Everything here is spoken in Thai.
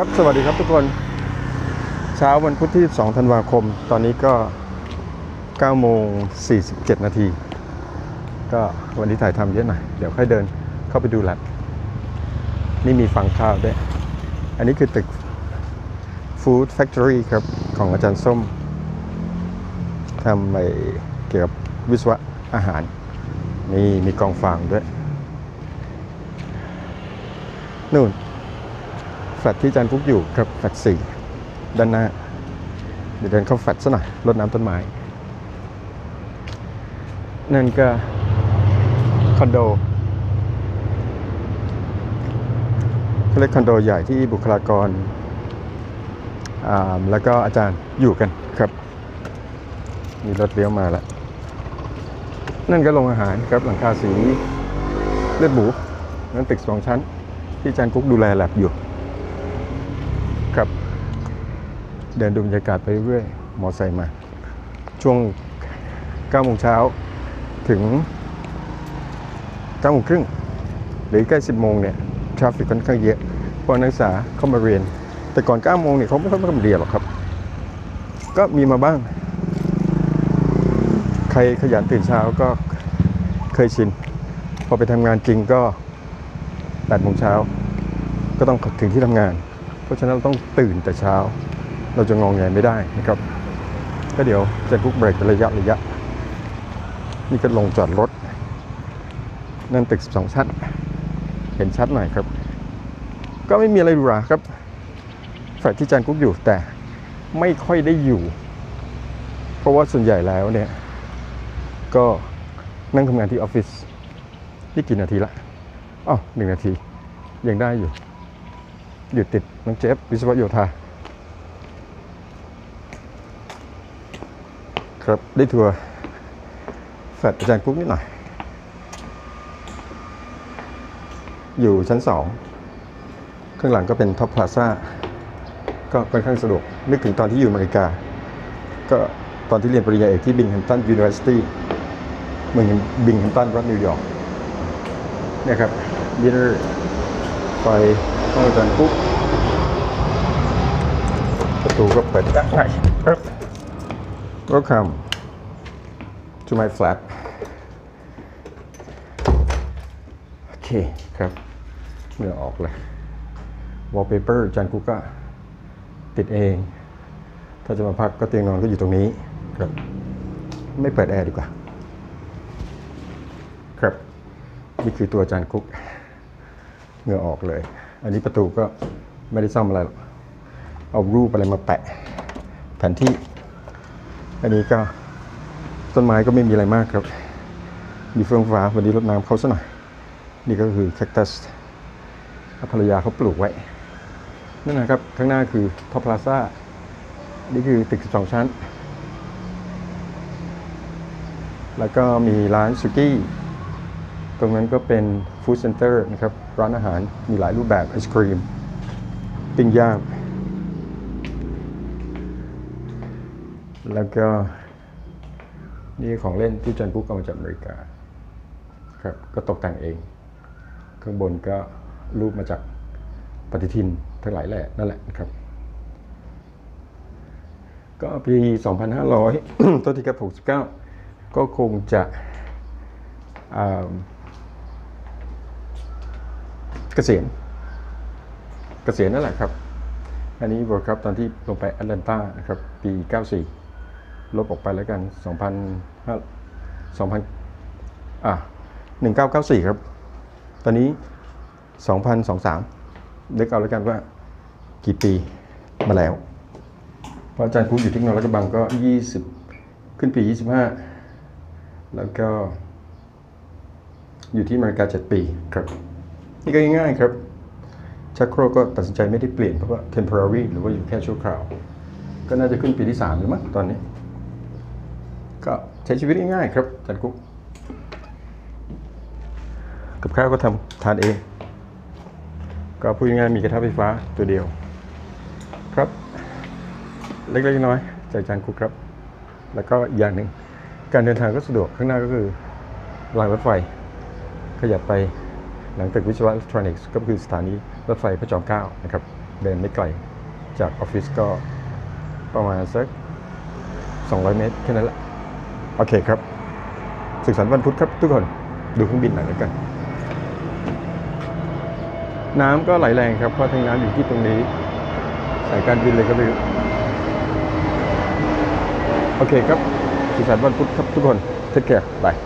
ครับสวัสดีครับทุกคน เช้าวันพุธที่ 2 ธันวาคม ตอนนี้ก็9โมง47 นาที ก็วันนี้ถ่ายทำเยอะหน่อย เดี๋ยวค่อยเดินเข้าไปดูแลบนี่มีฟังข้าวด้วย อันนี้คือตึก Food Factory ครับ ของอาจารย์ส้มทำไปเกี่ยวกับวิศวะอาหาร นี่มีกองฟางด้วย นู่น ลตที่อาจารย์ฟุกอยู่ครับแฟลตสี่ด้านหน้า เดี๋ยวเดินเข้าแฟลตซะหน่อยรดน้ำต้นไม้ นั่นก็คอนโดเขาเรียกคอนโดใหญ่ที่บุคลากรอ่าแล้วก็อาจารย์อยู่กันครับ มีรถเลี้ยวมาแล้ว นั่นก็โรงอาหารครับหลังคาสีเลือดหมูนั่นตึกสองชั้น ที่อาจารย์กุ๊กดูแลแลบอยู่ ครับ เดินดูบรรยากาศไปเรื่อยมอไซค์มา ช่วง9โมงเช้าถึง9โมงครึ่งหรือใกล้ 10 โมงเนี่ยทราฟฟิกค่อนข้างเยอะเพราะนักศึกษาเข้ามาเรียน แต่ก่อน 9 โมงเนี่ยเขาไม่ค่อยมาเรียนหรอกครับ ก็มีมาบ้าง ใครขยันตื่นเช้าก็เคยชิน พอไปทำงานจริงก็8โมงเช้าก็ต้องถึงที่ทำงาน เพราะฉะนั้นเราต้องตื่นแต่เช้า เราจะงองแงไม่ได้นะครับก็เดี๋ยวจะคุกเบรกเป็นระยะระยะ นี่ก็ลงจอดรถ นั่นตึก 12 ชั้น เห็นชัดหน่อยครับ ก็ไม่มีอะไรหรูหราครับฝ่ายที่จารย์กุ๊กอยู่แต่ไม่ค่อยได้อยู่ เพราะว่าส่วนใหญ่แล้วเนี่ย ก็นั่งทำงานที่ออฟฟิศนี่กี่นาทีละอ๋อหนึ่งนาทียังได้อยู่ อยู่ติดน้องเจฟวิศวโยธาครับได้ทัวร์แฟลตอาจารย์กุ๊กนิดหน่อย อยู่ชั้นสองข้างหลังก็เป็นท็อปพลาซ่าก็ค่อนข้างสะดวก นึกถึงตอนที่อยู่อเมริกา ก็ตอนที่เรียนปริญญาเอกที่บิงแฮมตัน University เมืองบิงแฮมตันรัฐนิวยอร์กเนี่ยครับดินเนอร์ไฟ ห้องอาจารย์กุ๊กประตูก็เปิดได้ครับ Welcome to my flat โอเคครับเหงื่อออกเลย wallpaper อาจารย์กุ๊กก็ติดเอง ถ้าจะมาพักก็เตียงนอนก็อยู่ตรงนี้ครับ ไม่เปิดแอร์ดีกว่า ครับ นี่คือตัวอาจารย์กุ๊กเหงื่อออกเลย อันนี้ประตูก็ไม่ได้ซ่อมอะไรหรอก เอารูปอะไรมาแปะ แผนที่ อันนี้ก็ต้นไม้ก็ไม่มีอะไรมากครับ มีเฟื่องฟ้าวันนี้รดน้ำเขาซะหน่อย นี่ก็คือแคคตัสภรรยาเขาปลูกไว้ นั่นนะครับ ข้างหน้าคือท็อปพลาซ่า นี่คือตึก 12 ชั้น แล้วก็มีร้านสุกี้ ตรงนั้นก็เป็นฟู้ดเซ็นเตอร์นะครับ ร้านอาหารมีหลายรูปแบบไอศครีม ปิ้งย่าง แล้วก็ นี่ของเล่นที่จันพุกเอามาจากอเมริกาครับก็ตกแต่งเอง ข้างบนก็รูปมาจากปฏิทินทั้งหลายแหละนั่นแหละนะครับ ก็ปี 2500ต้นที่กับ69 ก็คงจะอ่า เกษียณเกษียณนั่นแหละครับ อันนี้เวิร์ครับตอนที่ลงไปแอตแลนตานะครับ ปี 94 ลบออกไปแล้วกัน 2,000 2,000อะ1994 ครับ ตอนนี้ 2023นึกเอาแล้วกันว่ากี่ปีมาแล้ว เพราะอาจารย์พูดอยู่ที่นอร์กระบังก็ 20 ขึ้นปี 25 แล้วก็อยู่ที่อเมริกา 7 ปีครับ นี่ก็ง่ายๆครับ ชักโครกก็ตัดสินใจไม่ได้เปลี่ยนเพราะว่า temporary หรือว่าอยู่แค่ชั่วคราว ก็น่าจะขึ้นปีที่ 3 หรือมั้งตอนนี้ ก็ใช้ชีวิตง่ายๆครับจันกุ๊กกับข้าวก็ทำทานเอง ก็พูดง่ายๆมีกระทะไฟฟ้าตัวเดียว ครับ เล็กๆน้อยๆจากจารย์กุ๊กครับ แล้วก็อย่างหนึ่งการเดินทางก็สะดวกข้างหน้าก็คือรางรถไฟ ขยับไป หลังตึกวิศวะอิเล็กทรอนิกส์ก็คือสถานีรถไฟพระจอมเกล้านะครับ เดินไม่ไกลจากออฟฟิศก็ประมาณสัก 200 เมตรแค่นั้นแหละ โอเคครับ สุขสันต์วันพุธครับทุกคนดูเครื่องบินหน่อยแล้วกัน น้ำก็ไหลแรงครับ เพราะทางน้ำอยู่ที่ตรงนี้สายการบินเลยก็ไม่รู้โอเคครับสุขสันต์วันพุธครับทุกคนเทคแคร์บาย